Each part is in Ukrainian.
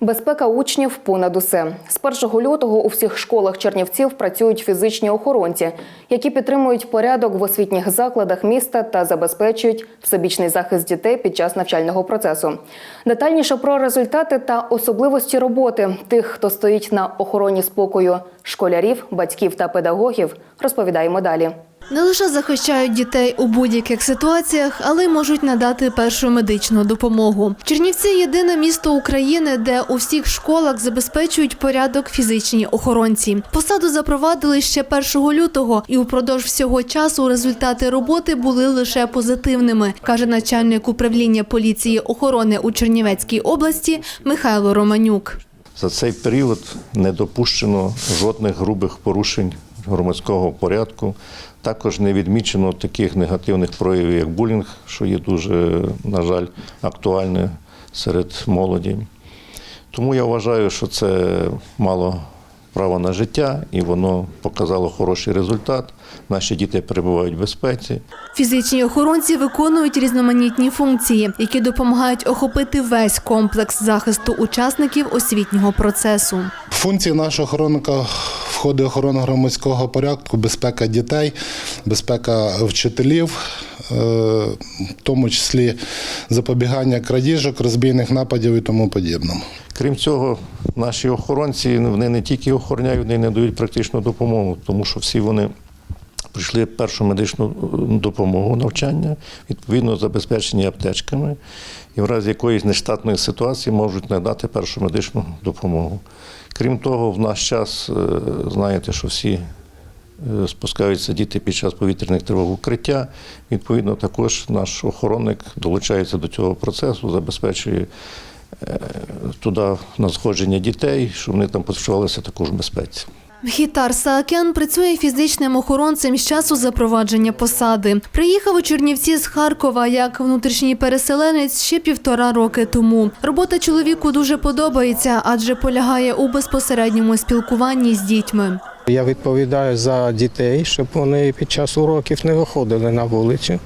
Безпека учнів понад усе. З 1 лютого у всіх школах Чернівців працюють фізичні охоронці, які підтримують порядок в освітніх закладах міста та забезпечують всебічний захист дітей під час навчального процесу. Детальніше про результати та особливості роботи тих, хто стоїть на охороні спокою школярів, батьків та педагогів, розповідаємо далі. Не лише захищають дітей у будь-яких ситуаціях, але й можуть надати першу медичну допомогу. Чернівці єдине місто України, де у всіх школах забезпечують порядок фізичні охоронці. Посаду запровадили ще 1 лютого, і упродовж всього часу результати роботи були лише позитивними, каже начальник управління поліції охорони у Чернівецькій області Михайло Романюк. За цей період не допущено жодних грубих порушень громадського порядку. Також не відмічено таких негативних проявів, як булінг, що є дуже, на жаль, актуальне серед молоді. Тому я вважаю, що це мало право на життя і воно показало хороший результат. Наші діти перебувають в безпеці. Фізичні охоронці виконують різноманітні функції, які допомагають охопити весь комплекс захисту учасників освітнього процесу. Функції нашого охоронника входить охорона громадського порядку, безпека дітей, безпека вчителів, е, в тому числі запобігання крадіжок, розбійних нападів і тому подібному. Крім цього, наші охоронці вони не тільки охороняють, вони не дають практичну допомогу, тому що всі вони прийшли першу медичну е, допомогу навчання, відповідно забезпечені аптечками, і в разі якоїсь нештатної ситуації можуть надати першу медичну допомогу. Крім того, в наш час е, знаєте, що всі е, спускаються діти під час повітряних тривог укриття. Відповідно, також наш охоронник долучається до цього процесу, забезпечує туди на сходження дітей, щоб вони там почувалися також в безпеці. Мхітар Саакян працює фізичним охоронцем з часу запровадження посади. Приїхав у Чернівці з Харкова як внутрішній переселенець ще півтора роки тому. Робота чоловіку дуже подобається, адже полягає у безпосередньому спілкуванні з дітьми. Я відповідаю за дітей, щоб вони під час уроків не виходили на вулицю,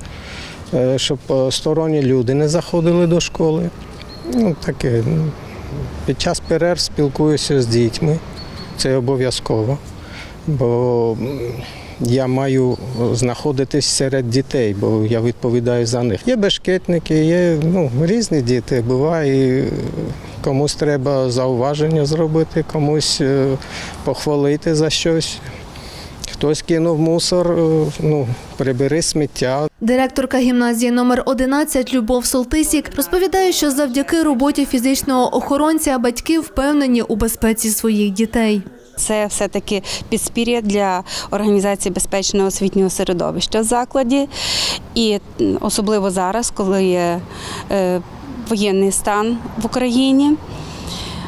е, щоб е, сторонні люди не заходили до школи. Ну, таке. ну, Під час перерв спілкуюся з дітьми. Це обов'язково. Бо я маю знаходитись серед дітей, бо я відповідаю за них. Є бешкетники, є ну, різні діти. Буває, комусь треба зауваження зробити, комусь е, похвалити за щось. Хтось кинув мусор, е, ну, прибери сміття. Директорка гімназії номер 11 Любов Солтисік розповідає, що завдяки роботі фізичного охоронця батьки впевнені у безпеці своїх дітей. Це все-таки підспір'я для організації безпечного освітнього середовища в закладі. І особливо зараз, коли є е, воєнний стан в Україні.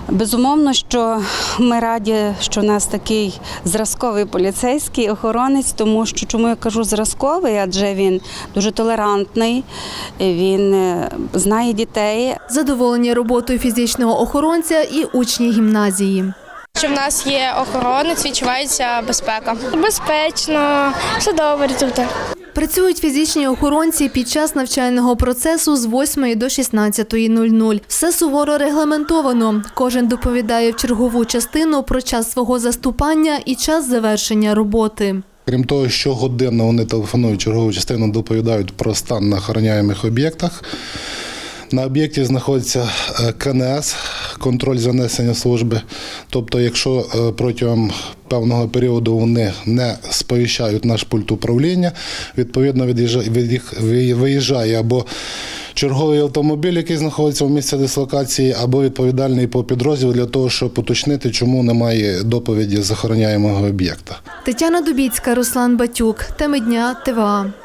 Безумовно, що ми раді, що у нас такий зразковий поліцейський охоронець, тому що чому я кажу зразковий, адже він дуже толерантний, він е, знає дітей, Задоволені роботою фізичного охоронця і учні гімназії. Що в нас є охоронець, відчувається безпека. Безпечно, все добре тут. Працюють фізичні охоронці під час навчального процесу з 8 до 16.00. Все суворо регламентовано. Кожен доповідає в чергову частину про час свого заступання і час завершення роботи. Крім того, що годинно вони телефонують чергову частину, доповідають про стан на охороняємих об'єктах. На об'єкті знаходиться е, КНС, контроль занесення служби. Тобто, якщо е, протягом певного періоду вони не сповіщають наш пульт управління, відповідно виїжджає або черговий автомобіль, який знаходиться в місці дислокації, або відповідальний по підрозділу для того, щоб уточнити, чому немає доповіді з охороняємого об'єкта. Тетяна Дубіцька, Руслан Батюк. Теми дня ТВА.